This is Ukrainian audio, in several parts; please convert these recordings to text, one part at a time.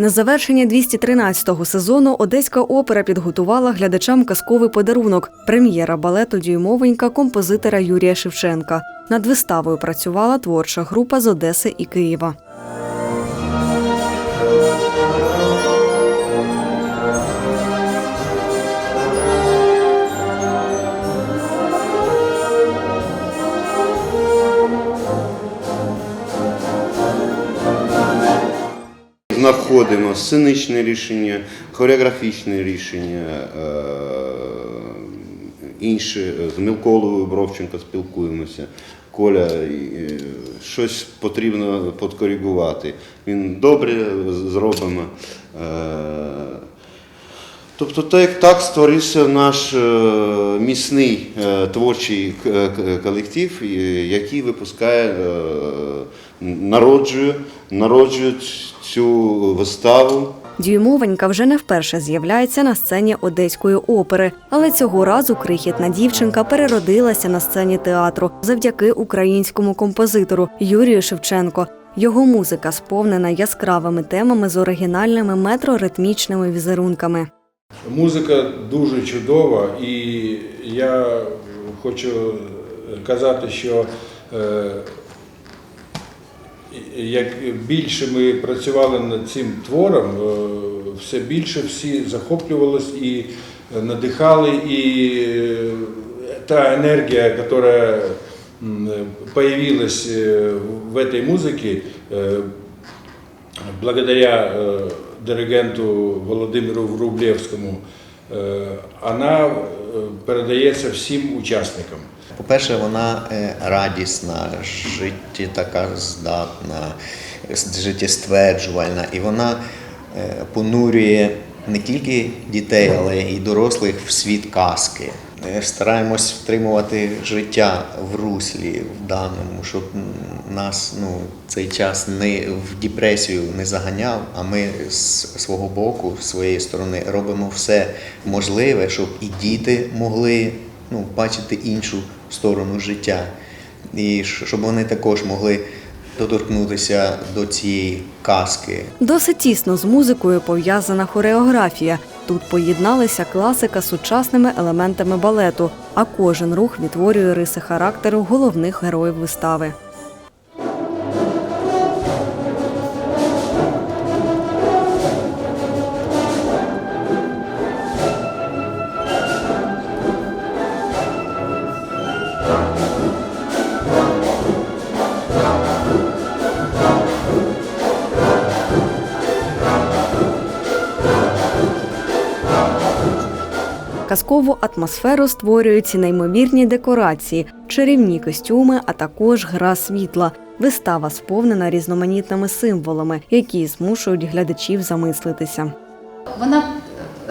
На завершення 213-го сезону Одеська опера підготувала глядачам казковий подарунок прем'єра балету Дюймовенька композитора Юрія Шевченка. Над виставою працювала творча група з Одеси і Києва. Знаходимо сценичне рішення, хореографічне рішення, е, інші з Мілколовою Бровченко спілкуємося. Коля, е, щось потрібно подкоригувати. Він добре зробимо. Е, Тобто так, так створився наш е, міцний е, творчий к- колектив, е, який випускає, е, народжує, народжує цю виставу. Дюймовенька вже не вперше з'являється на сцені Одеської опери, але цього разу крихітна дівчинка переродилася на сцені театру завдяки українському композитору Юрію Шевченко. Його музика сповнена яскравими темами з оригінальними метроритмічними візерунками. Музика дуже чудова, і я хочу казати, що е, як більше ми працювали над цим твором, е, все більше всі захоплювались і надихали, і е, та енергія, яка м, появилась е, в этой музыке, е, благодаря э, диригенту Володимиру Врублевському, е, вона е, передається всім учасникам. По-перше, вона е, радісна, житті така здатна, життєстверджувальна, і вона понурює не тільки дітей, але й дорослих в світ казки. Стараємось втримувати життя в руслі в даному, щоб нас ну, цей час не в депресію не заганяв, а ми з свого боку, з своєї сторони, робимо все можливе, щоб і діти могли ну, бачити іншу сторону життя. І щоб вони також могли доторкнутися до цієї казки. Досить тісно з музикою пов'язана хореографія. Тут поєдналися класика з сучасними елементами балету, а кожен рух відтворює риси характеру головних героїв вистави. Казкову атмосферу створюють ці неймовірні декорації, чарівні костюми, а також гра світла. Вистава сповнена різноманітними символами, які змушують глядачів замислитися. Вона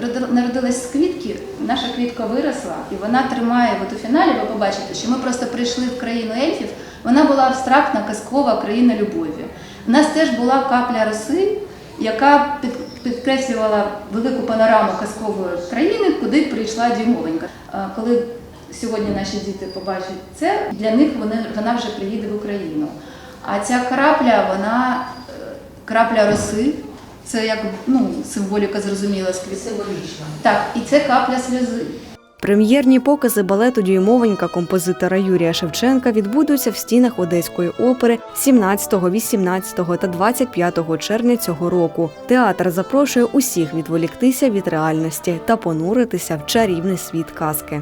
роди- народилась з квітки, наша квітка виросла, і вона тримає от у фіналі. Ви побачите, що ми просто прийшли в країну ельфів. Вона була абстрактна, казкова країна любові. У нас теж була капля роси, яка під- підкреслювала велику панораму казкової країни, куди прийшла дюймовенька. Коли сьогодні наші діти побачать це, для них вони, вона вже приїде в Україну. А ця крапля, вона е, крапля роси. Це як ну, символіка зрозуміла з квітки. Символічна. Так, і це капля сльози. Прем'єрні покази балету Дюймовенька композитора Юрія Шевченка відбудуться в стінах Одеської опери 17, 18 та 25 червня цього року. Театр запрошує усіх відволіктися від реальності та понуритися в чарівний світ казки.